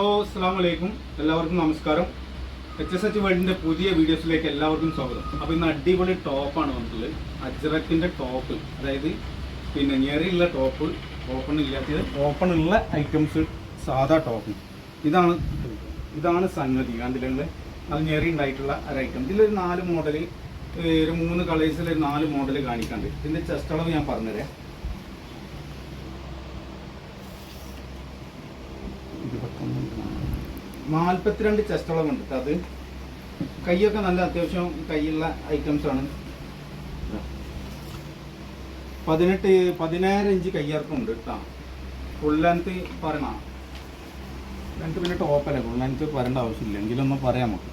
Hello അസ്സാം വലൈക്കും എല്ലാവർക്കും നമസ്കാരം. എച്ച് എസ് എച്ച് വേൾഡിന്റെ പുതിയ വീഡിയോസിലേക്ക് എല്ലാവർക്കും സ്വാഗതം. അപ്പോൾ ഇന്ന് അടിപൊളി ടോപ്പാണ് വന്നിട്ടുള്ളത് അജ്റക്കിന്റെ ടോപ്പ് അതായത് പിന്നെ ഞെറിയുള്ള ടോപ്പ് ഓപ്പൺ ഇല്ലാത്തത് ഓപ്പൺ ഉള്ള ഐറ്റംസ് സാധാ ടോപ്പ് ഇതാണ് ഇതാണ് സംഗതി. കണ്ടില്ലേ? അത് ഞെറി ഉണ്ടായിട്ടുള്ള ഒരു ഐറ്റം ഇതിലൊരു നാല് മോഡൽ ഒരു മൂന്ന് കളേഴ്സിൽ നാല് മോഡൽ കാണിക്കാണ്ട് ഇതിന്റെ ചെസ്റ്റ് അളവ് ഞാൻ പറഞ്ഞുതരാം. നാൽപ്പത്തിരണ്ട് ചെസ്റ്റോളം ഉണ്ട് അത് കൈയൊക്കെ നല്ല അത്യാവശ്യം കൈയുള്ള ഐറ്റംസ് ആണ് പതിനെട്ട് പതിനായിരം ഇഞ്ച് കയ്യിറക്കമുണ്ട് കേട്ടോ ഫുൾ ലെങ്ത് പറയണ? ലെങ്ത് പിന്നെ ടോപ്പല്ലേ ഫുൾ ലെങ്ത് പറയേണ്ട ആവശ്യമില്ല. എങ്കിലൊന്നും പറയാം നമുക്ക്.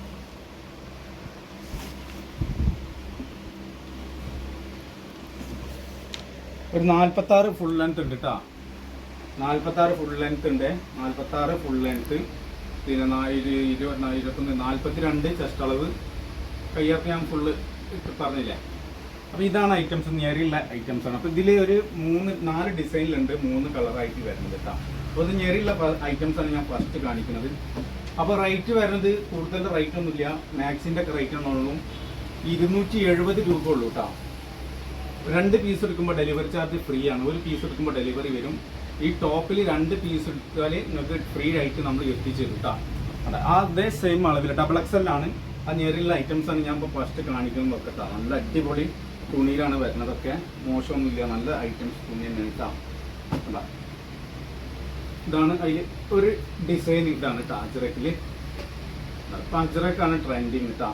ഒരു നാൽപ്പത്താറ് ഫുൾ ലെങ്ത് ഉണ്ട് കേട്ടോ നാൽപ്പത്താറ് ഫുൾ ലെങ്ത് ഉണ്ട്. നാൽപ്പത്താറ് ഫുൾ ലെങ്ത് പിന്നെ ഇരുപത്തി ഇരുപത്തൊന്ന് നാൽപ്പത്തിരണ്ട് ചെസ്റ്റ് അളവ്. കയ്യൊക്കെ ഞാൻ ഫുള്ള് പറഞ്ഞില്ലേ? അപ്പോൾ ഇതാണ് ഐറ്റംസ് ഞെറിയുള്ള ഐറ്റംസ് ആണ്. അപ്പോൾ ഇതിൽ ഒരു മൂന്ന് നാല് ഡിസൈനിലുണ്ട് മൂന്ന് കളറായിട്ട് വരുന്നത് കേട്ടോ അപ്പോൾ ഇത് ഞെറിയുള്ള ഐറ്റംസ് ആണ് ഞാൻ ഫസ്റ്റ് കാണിക്കുന്നത്. അപ്പോൾ റേറ്റ് വരുന്നത് കൂടുതൽ റേറ്റ് ഒന്നുമില്ല. മാക്സിന്റെ ഒക്കെ റേറ്റ് ആണുള്ളൂ ഇരുന്നൂറ്റി എഴുപത് രൂപ ഉള്ളൂ കേട്ടോ രണ്ട് പീസ് എടുക്കുമ്പോൾ ഡെലിവറി ചാർജ് ഫ്രീ ആണ്. ഒരു പീസ് എടുക്കുമ്പോൾ ഡെലിവറി വരും. ഈ ടോപ്പിൽ രണ്ട് പീസ് എടുത്താൽ നിങ്ങൾക്ക് ഫ്രീ ആയിട്ട് നമ്മൾ എത്തിച്ചു കിട്ടാം ആ അതേ സെയിം അളവിൽ ഡബിൾ ആണ്. ആ നിയറിലുള്ള ഐറ്റംസ് ആണ് ഞാൻ ഇപ്പോൾ ഫസ്റ്റ് കാണിക്കുന്നത് ഒക്കെ കേട്ടോ നല്ല അടിപൊളി തുണിയിലാണ് വരുന്നതൊക്കെ. മോശമൊന്നുമില്ല. നല്ല ഐറ്റംസ് തുണി തന്നെ കേട്ടോ ഇതാണ് അതിൽ ഒരു ഡിസൈൻ ഇതാണ് കേട്ടോ ഇപ്പം അജറക്കാണ് ട്രെൻഡിങ് കേട്ടോ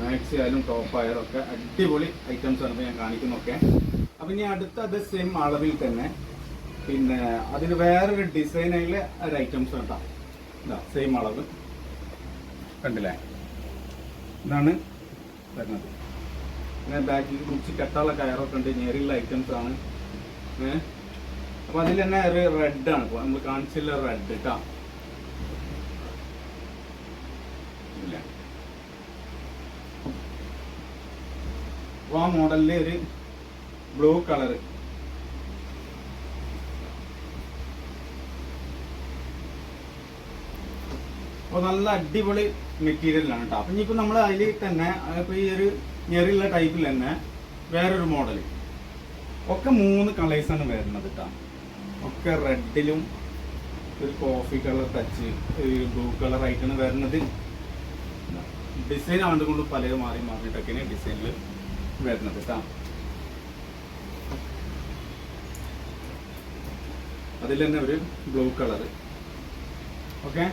മാക്സി ആയാലും ടോപ്പ് ആയാലും ഒക്കെ അടിപൊളി ഐറ്റംസ് ആണ് ഞാൻ കാണിക്കുന്നൊക്കെ അപ്പം ഇനി അടുത്ത അതേ സെയിം അളവിൽ തന്നെ പിന്നെ അതിന് വേറൊരു ഡിസൈനിലെ ഒരു ഐറ്റംസ് കേട്ടോ സെയിം അളവ്. കണ്ടില്ലേ? ഇതാണ് വരുന്നത്. പിന്നെ ബാക്കിൽ കുറിച്ച് കെട്ടാള കയറൊക്കെ ഉണ്ട്. ഞെറിയുള്ള ഐറ്റംസ് ആണ്. ഏഹ് അപ്പൊ അതിൽ തന്നെ ഒരു റെഡ് ആണ്. ഇപ്പൊ നമ്മൾ കാണിച്ചില്ല റെഡ് കേട്ടോ ഇല്ല. ആ മോഡലിൽ ഒരു ബ്ലൂ കളർ അപ്പോൾ നല്ല അടിപൊളി മെറ്റീരിയലാണ് കേട്ടോ അപ്പം ഇനിയിപ്പോൾ നമ്മൾ അതിൽ തന്നെ ഇപ്പോൾ ഈ ഒരു ഞെറിയുള്ള ടൈപ്പിൽ തന്നെ വേറൊരു മോഡൽ ഒക്കെ മൂന്ന് കളേഴ്സാണ് വരുന്നത് കേട്ടോ ഒക്കെ റെഡിലും ഒരു കോഫി കളർ ടച്ച് ഒരു ബ്ലൂ കളർ ആയിട്ടാണ് വരുന്നത്. ഡിസൈൻ ആണ്ടുകൊണ്ട് പലത് മാറി മാറിയിട്ടൊക്കെയാണ് ഡിസൈനിൽ വരുന്നത് കേട്ടോ അതിൽ തന്നെ ഒരു ബ്ലൂ കളർ ഓക്കെ?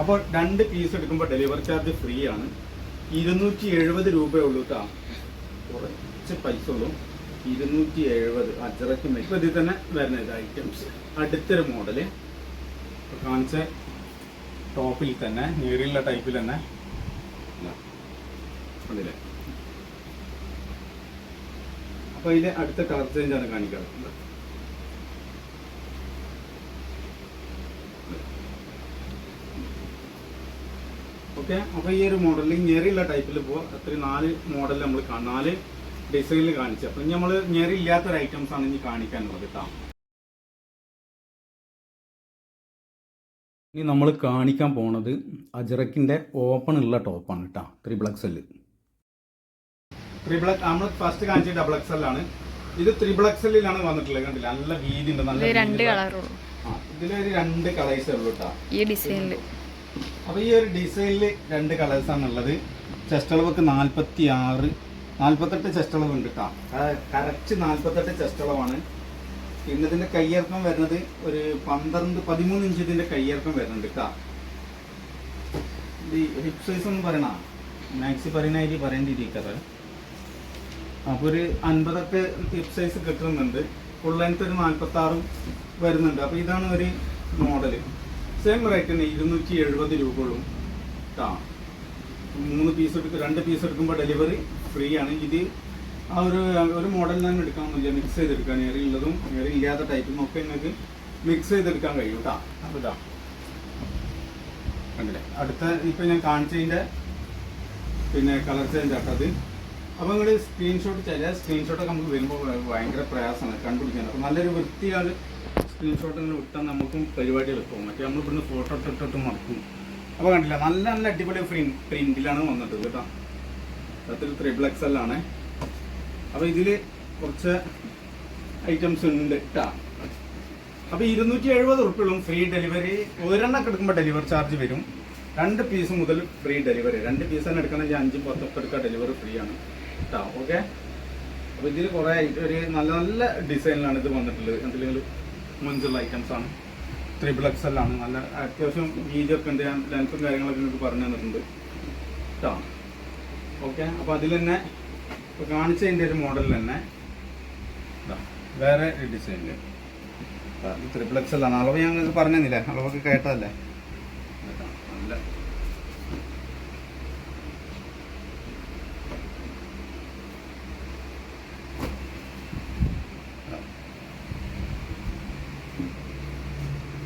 അപ്പോൾ രണ്ട് പീസ് എടുക്കുമ്പോൾ ഡെലിവറി ചാർജ് ഫ്രീ ആണ്. ഇരുന്നൂറ്റി എഴുപത് രൂപയേ ഉള്ളൂ കേട്ടോ കുറച്ച് പൈസ ഉള്ളൂ. ഇരുന്നൂറ്റി എഴുപത് അച്ചറയ്ക്ക് ഇപ്പം ഇതിൽ തന്നെ വരുന്നത് ഐറ്റംസ് അടുത്തൊരു മോഡൽ കാണിച്ച ടോപ്പിൽ തന്നെ നേരിയുള്ള ടൈപ്പിൽ തന്നെ. അതിലെ. കണ്ടില്ലേ അപ്പൊ ഇതിന്റെ അടുത്ത കളർ ചേഞ്ച് ആണ് ഓക്കെ? അപ്പൊ ഈ ഒരു മോഡലിൽ ഞെറിയുള്ള ടൈപ്പിൽ പോ അത്ര നാല് മോഡൽ നമ്മൾ നാല് ഡിസൈനിൽ കാണിച്ചു. അപ്പൊ ഇനി നമ്മൾ ഞെറി ഇല്ലാത്തൊരു ഐറ്റംസ് ആണ് ഇനി കാണിക്കാനുള്ളത് കേട്ടോ ഇനി നമ്മൾ കാണിക്കാൻ പോണത് അജറക്കിന്റെ ഓപ്പൺ ഉള്ള ടോപ്പാണ് കേട്ടോ ത്രിബിൾ എക്സൽ ത്രിബിൾ നമ്മൾ ഫസ്റ്റ് കാണിച്ച ഡബിൾ എക്സൽ ആണ്. ഇത് ത്രിബിൾ എക്സലിലാണ് വന്നിട്ടുള്ളത് കണ്ടില്ല? നല്ല വീതി ഉണ്ട് നല്ല രണ്ട് കളർ കളറുള്ളൂ ഇതിലൊരു രണ്ട് കളേഴ്സ് ഉള്ളൂ കേട്ടോ ഈ ഡിസൈനിൽ അപ്പൊ ഈ ഒരു ഡിസൈനിൽ രണ്ട് കളേഴ്സ് ഉള്ളത് ചെസ്റ്റ് അളവൊക്കെ നാല്പത്തി ആറ് നാല്പത്തെട്ട് ചെസ്റ്റ് അളവ് ഉണ്ട് കറക്റ്റ് നാല്പത്തെട്ട് ചെസ്റ്റ് അളവാണ്. പിന്നെ ഇതിന്റെ കയ്യിറക്കം വരുന്നത് ഒരു പന്ത്രണ്ട് പതിമൂന്ന് ഇഞ്ച് ഇതിന്റെ കയ്യിറക്കം വരുന്നുണ്ട് ഹിപ് സൈസ് ഒന്നും പറയണ മാക്സി പറയുന്നതായിട്ട് പറയേണ്ടിയിരിക്കാറ് അപ്പോൾ ഒരു അൻപതൊക്കെ ഹിപ് സൈസ് കിട്ടുന്നുണ്ട്. ഫുൾ ലെങ്ത് ഒരു നാൽപ്പത്തി ആറും വരുന്നുണ്ട്. അപ്പോൾ ഇതാണ് ഒരു മോഡൽ സെയിം റേറ്റ് തന്നെ ഇരുന്നൂറ്റി എഴുപത് രൂപ ഉള്ളൂ കേട്ടോ മൂന്ന് പീസ് എടുക്കും രണ്ട് പീസ് എടുക്കുമ്പോൾ ഡെലിവറി ഫ്രീ ആണ്. ഇത് ആ ഒരു ഒരു മോഡൽ തന്നെ എടുക്കാമെന്നില്ല മിക്സ് ചെയ്തെടുക്കാൻ ഏറെ ഉള്ളതും ഏറെ ഇല്ലാത്ത ടൈപ്പും ഒക്കെ നിങ്ങൾക്ക് മിക്സ് ചെയ്തെടുക്കാൻ കഴിയും കേട്ടോ അപ്പോൾ ഇതാ. കണ്ടില്ലേ? അടുത്ത ഇപ്പം ഞാൻ കാണിച്ചതിന്റെ പിന്നെ കളർ ചേഞ്ച് ആട്ടോ അത്. അപ്പോൾ നിങ്ങൾ സ്ക്രീൻഷോട്ട് ചില സ്ക്രീൻഷോട്ടൊക്കെ നമുക്ക് വരുമ്പോൾ ഭയങ്കര പ്രയാസമാണ്. കണ്ടുപിടിക്കാൻ. അപ്പോൾ നല്ലൊരു വൃത്തിയാണ് സ്ക്രീൻഷോട്ട് ഇങ്ങനെ വിട്ടാൽ നമുക്കും പരിപാടി എളുപ്പവും മറ്റേ നമ്മൾ ഇവിടുന്ന് ഫോട്ടോ ഇട്ടിട്ട് മറക്കും അപ്പോൾ കണ്ടില്ല നല്ല നല്ല അടിപൊളി പ്രിന്റ് പ്രിന്റിലാണ് വന്നത് കേട്ടോ. അതിൽ ത്രിബിൾ എക്സ് ആണ്. അപ്പോൾ ഇതിൽ കുറച്ച് ഐറ്റംസ് ഉണ്ട് കേട്ടോ അപ്പോൾ ഇരുന്നൂറ്റി എഴുപത് ഉറുപ്പികളും ഫ്രീ ഡെലിവറി ഒരെണ്ണം എടുക്കുമ്പോൾ ഡെലിവറി ചാർജ് വരും. രണ്ട് പീസ് മുതൽ ഫ്രീ ഡെലിവറി രണ്ട് പീസ് തന്നെ എടുക്കണമെങ്കിൽ അഞ്ചും പത്തൊക്കെ എടുക്കുക ഡെലിവറി ഫ്രീ ആണ് കേട്ടോ ഓക്കെ അപ്പോൾ ഇതിൽ കുറേ ഒരു നല്ല നല്ല ഡിസൈനിലാണ് ഇത് വന്നിട്ടുള്ളത്. എന്തെങ്കിലും മുഞ്ചുള്ള ആണ്. ത്രിബിൾ എക്സ് എൽ ആണ്. നല്ല അത്യാവശ്യം വീതിയൊക്കെ ഉണ്ട്. ഞാൻ ലെൻസും കാര്യങ്ങളൊക്കെ നിങ്ങൾക്ക് പറഞ്ഞു തന്നിട്ടുണ്ട്. ഓക്കെ അപ്പോൾ അതിൽ തന്നെ ഇപ്പോൾ കാണിച്ചതിന്റെ ഒരു മോഡലിൽ തന്നെ വേറെ ഡിസൈനിൽ ത്രിബിൾ എക്സ് എൽ ആണ്. അളവ് ഞാൻ നിങ്ങൾക്ക് പറഞ്ഞു തന്നില്ലേ? അളവൊക്കെ കേട്ടതല്ലേ? നല്ല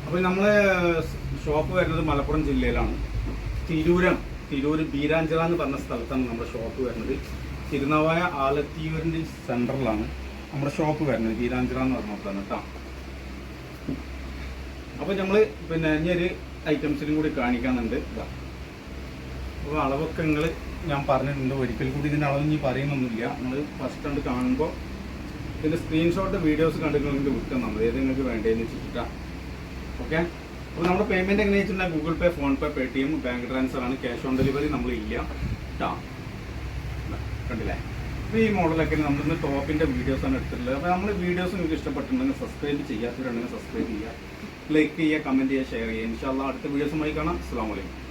അപ്പോൾ നമ്മളെ ഷോപ്പ് വരുന്നത് മലപ്പുറം ജില്ലയിലാണ്. തിരൂരം തിരൂർ ബീരാഞ്ചിറ എന്ന് പറഞ്ഞ സ്ഥലത്താണ് നമ്മുടെ ഷോപ്പ് വരുന്നത്. തിരുനാവായ ആലത്തിയൂരിന്റെ സെന്ററിലാണ് നമ്മുടെ ഷോപ്പ് വരുന്നത് ബീരാഞ്ചിറ എന്ന് പറഞ്ഞ സ്ഥലത്താണ് കേട്ടോ അപ്പോൾ നമ്മൾ പിന്നെ ഇനി ഒരു ഐറ്റംസിനും കൂടി കാണിക്കാനുണ്ട്. ഇതാ. അപ്പോൾ അളവൊക്കെ നിങ്ങൾ ഞാൻ പറഞ്ഞിട്ടുണ്ട്. ഒരിക്കൽ കൂടി ഇതിന്റെ അളവ് ഇനി പറയുന്നൊന്നുമില്ല. നിങ്ങൾ ഫസ്റ്റ് കണ്ട് കാണുമ്പോൾ ഇതിന്റെ സ്ക്രീൻഷോട്ട് വീഡിയോസ് കണ്ടിട്ടുണ്ടെങ്കിൽ വിൽക്കാം നമ്മൾ ഏത് നിങ്ങൾക്ക് വേണ്ടതെന്ന് വെച്ചിട്ടാണ് ഓക്കെ അപ്പോൾ നമ്മുടെ പേയ്മെന്റ് എങ്ങനെ വെച്ചിട്ടുണ്ടെങ്കിൽ Google Pay PhonePe Paytm bank transfer ആണ് ക്യാഷ് ഓൺ ഡെലിവറി നമ്മളില്ല കേട്ടോ കണ്ടില്ലേ? അപ്പോൾ ഈ മോഡലൊക്കെ നമ്മളിന്ന് ടോപ്പിന്റെ ആണ് എടുത്തിട്ടുള്ളത്. അപ്പോൾ നമ്മൾ വീഡിയോസ് നിങ്ങൾക്ക് ഇഷ്ടപ്പെട്ടിട്ടുണ്ടെങ്കിൽ സബ്സ്ക്രൈബ് ചെയ്യാത്തവരുണ്ടെങ്കിൽ സബ്സ്ക്രൈബ് ചെയ്യുക. ലൈക്ക് ചെയ്യുക കമന്റ് ചെയ്യുക ഷെയർ ചെയ്യുക. ഇൻഷാല്ല അടുത്ത വീഡിയോസുമായി കാണാം. അസ്സാം വലൈക്കും